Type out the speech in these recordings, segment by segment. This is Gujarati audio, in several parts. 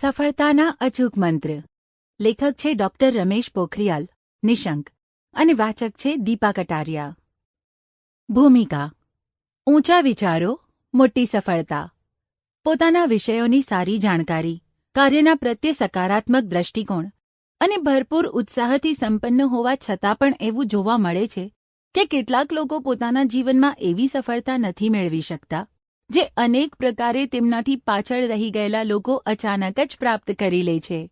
સફળતાના અચૂક મંત્ર. લેખક છે ડોક્ટર રમેશ પોખરિયાલ, નિશંક, અને વાચક છે દીપા કટારિયા. ભૂમિકા. ઊંચા વિચારો, મોટી સફળતા. પોતાના વિષયોની સારી જાણકારી, કાર્યના પ્રત્યે સકારાત્મક દ્રષ્ટિકોણ, અને ભરપૂર ઉત્સાહથી સંપન્ન હોવા છતાં પણ એવું જોવા મળે છે કે કેટલાક લોકો પોતાના જીવનમાં એવી સફળતા નથી મેળવી શકતા. જે અનેક પ્રકારે તેમનાથી પાછળ રહી ગયેલા લોકો અચાનક જ પ્રાપ્ત કરી લે છે.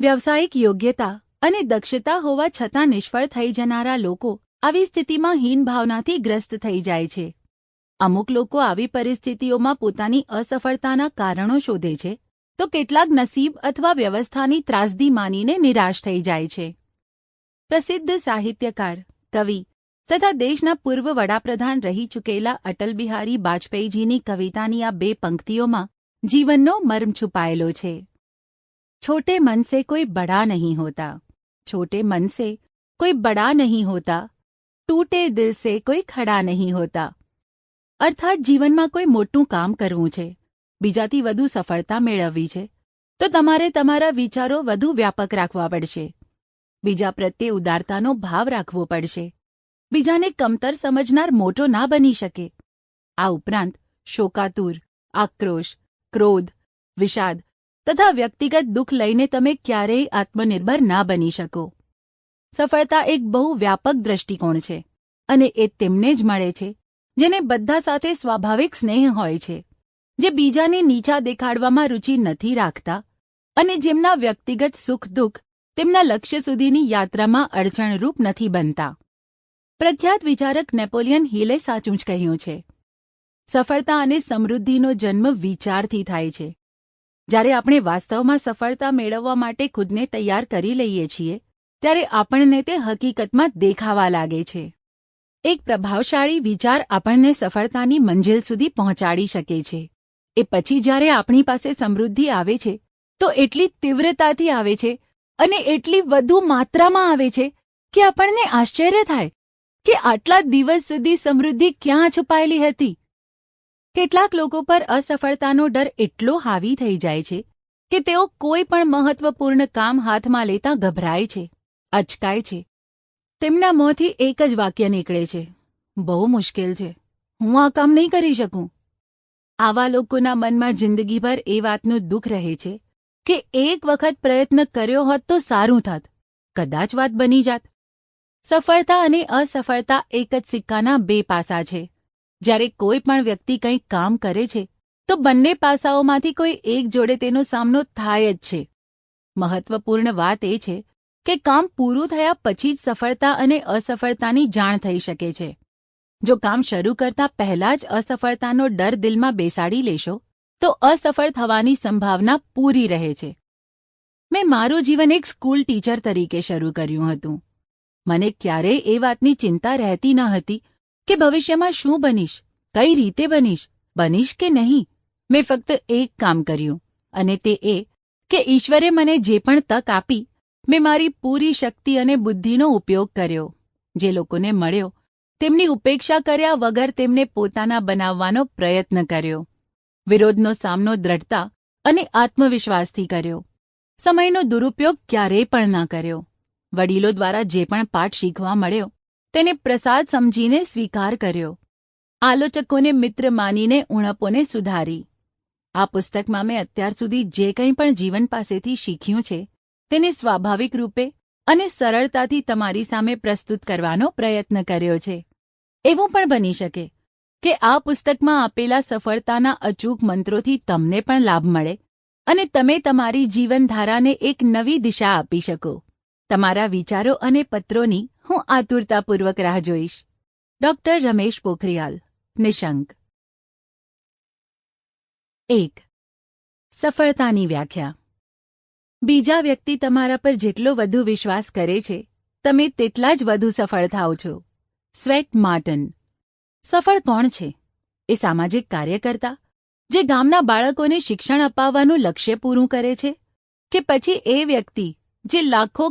વ્યવસાયિક યોગ્યતા અને દક્ષતા હોવા છતાં નિષ્ફળ થઈ જનારા લોકો આવી સ્થિતિમાં હીનભાવનાથી ગ્રસ્ત થઈ જાય છે. અમુક લોકો આવી પરિસ્થિતિઓમાં પોતાની અસફળતાના કારણો શોધે છે, તો કેટલાક નસીબ અથવા વ્યવસ્થાની ત્રાસદી માનીને નિરાશ થઈ જાય છે. પ્રસિદ્ધ સાહિત્યકાર, કવિ તથા દેશના પૂર્વ વડાપ્રધાન રહી ચૂકેલા અટલ બિહારી વાજપેયીજીની કવિતાની આ બે પંક્તિઓમાં જીવનનો મર્મ છુપાયેલો છે. છોટે મન સે કોઈ બડા નહીં હોતા. છોટે મન સે કોઈ બડા નહીં હોતા. ટૂટે દિલ સે કોઈ ખડા નહીં હોતા. અર્થાત જીવનમાં કોઈ મોટું કામ કરવું છે. બીજાથી વધુ સફળતા મેળવવી છે. તો તમારે તમારા વિચારો વધુ વ્યાપક રાખવા પડશે. બીજા પ્રત્યે ઉદારતાનો ભાવ રાખવો પડશે. બીજાને કમતર સમજનાર મોટો ના બની શકે. આ ઉપરાંત શોકાતુર, આક્રોશ, ક્રોધ, વિષાદ તથા વ્યક્તિગત દુઃખ લઈને તમે ક્યારેય આત્મનિર્ભર ના બની શકો. સફળતા એક બહુ વ્યાપક દ્રષ્ટિકોણ છે અને એ તેમને જ મળે છે, જેને બધા સાથે સ્વાભાવિક સ્નેહ હોય છે, જે બીજાને નીચા દેખાડવામાં રુચિ નથી રાખતા અને જેમના વ્યક્તિગત સુખ દુઃખ તેમના લક્ષ્ય સુધીની યાત્રામાં અડચણરૂપ નથી બનતા. પ્રખ્યાત વિચારક નેપોલિયન હિલે સાચું જ કહ્યું છે. સફળતા અને સમૃદ્ધિનો જન્મ વિચારથી થાય છે. જ્યારે આપણે વાસ્તવમાં સફળતા મેળવવા માટે ખુદને તૈયાર કરી લઈએ છીએ, ત્યારે આપણને તે હકીકતમાં દેખાવા લાગે છે. એક પ્રભાવશાળી વિચાર આપણને સફળતાની મંજિલ સુધી પહોંચાડી શકે છે. એ પછી જ્યારે આપણી પાસે સમૃદ્ધિ આવે છે, તો એટલી તીવ્રતાથી આવે છે અને એટલી વધુ માત્રામાં આવે છે કે આપણને આશ્ચર્ય થાય કે આટલા દિવસ સુધી સમૃદ્ધિ ક્યાં છુપાયેલી હતી? કેટલાક લોકો પર અસફળતાનો ડર એટલો હાવી થઈ જાય છે કે તેઓ કોઈ પણ મહત્વપૂર્ણ કામ હાથમાં લેતા ગભરાય છે, અચકાય છે. તેમના મોંથી એક જ વાક્ય નીકળે છે, બહુ મુશ્કેલ છે. હું આ કામ નહીં કરી શકું. આવા લોકોના મનમાં જિંદગીભર એ વાતનું દુઃખ રહે છે કે એક વખત પ્રયત્ન કર્યો હોત તો સારું થાત, કદાચ વાત બની જાત. સફળતા અને અસફળતા એક જ સિક્કાના બે પાસા છે. જ્યારે કોઈ પણ વ્યક્તિ કંઈક કામ કરે છે, તો બંને પાસાઓમાંથી કોઈ એક જોડે તેનો સામનો થાય જ છે. મહત્વપૂર્ણ વાત એ છે કે કામ પૂરું થયા પછી જ સફળતા અને અસફળતાની જાણ થઈ શકે છે. જો કામ શરૂ કરતા પહેલા જ અસફળતાનો ડર દિલમાં બેસાડી લેશો, તો અસફળ થવાની સંભાવના પૂરી રહે છે. મેં મારું જીવન એક સ્કૂલ ટીચર તરીકે શરૂ કર્યું હતું. મને ક્યારેય એ વાતની ચિંતા રહેતી ન હતી કે ભવિષ્યમાં શું બનીશ, કઈ રીતે બનીશ બનીશ કે નહીં. મેં ફક્ત એક કામ કર્યું, અને તે એ કે ઈશ્વરે મને જે પણ તક આપી, મેં મારી પૂરી શક્તિ અને બુદ્ધિનો ઉપયોગ કર્યો. જે લોકોને મળ્યો, તેમની ઉપેક્ષા કર્યા વગર તેમને પોતાના બનાવવાનો પ્રયત્ન કર્યો. વિરોધનો સામનો દ્રઢતા અને આત્મવિશ્વાસથી કર્યો. સમયનો દુરુપયોગ ક્યારેય પણ ન કર્યો. વડીલો દ્વારા જે પણ પાઠ શીખવા મળ્યો, તેને પ્રસાદ સમજીને સ્વીકાર કર્યો. આલોચકોને મિત્ર માનીને ઉણપોને સુધારી. આ પુસ્તકમાં મેં અત્યાર સુધી જે કંઈ પણ જીવન પાસેથી શીખ્યું છે, તેને સ્વાભાવિક રૂપે અને સરળતાથી તમારી સામે પ્રસ્તુત કરવાનો પ્રયત્ન કર્યો છે. એવું પણ બની શકે કે આ પુસ્તકમાં આપેલા સફળતાના અચૂક મંત્રોથી તમને પણ લાભ મળે અને તમે તમારી જીવનધારાને એક નવી દિશા આપી શકો. તમારા વિચારો અને પત્રોની હું આતુરતાપૂર્વક રાહ જોઈશ. ડોક્ટર રમેશ પોખરિયાલ, નિશંક. એક. સફળતાની વ્યાખ્યા. બીજા વ્યક્તિ તમારા પર જેટલો વધુ વિશ્વાસ કરે છે, તમે તેટલા જ વધુ સફળ થાઓ છો. Swett Marden. સફળ કોણ છે? એ સામાજિક કાર્યકર્તા, જે ગામના બાળકોને શિક્ષણ અપાવવાનું લક્ષ્ય પૂરું કરે છે, કે પછી એ વ્યક્તિ, જે લાખો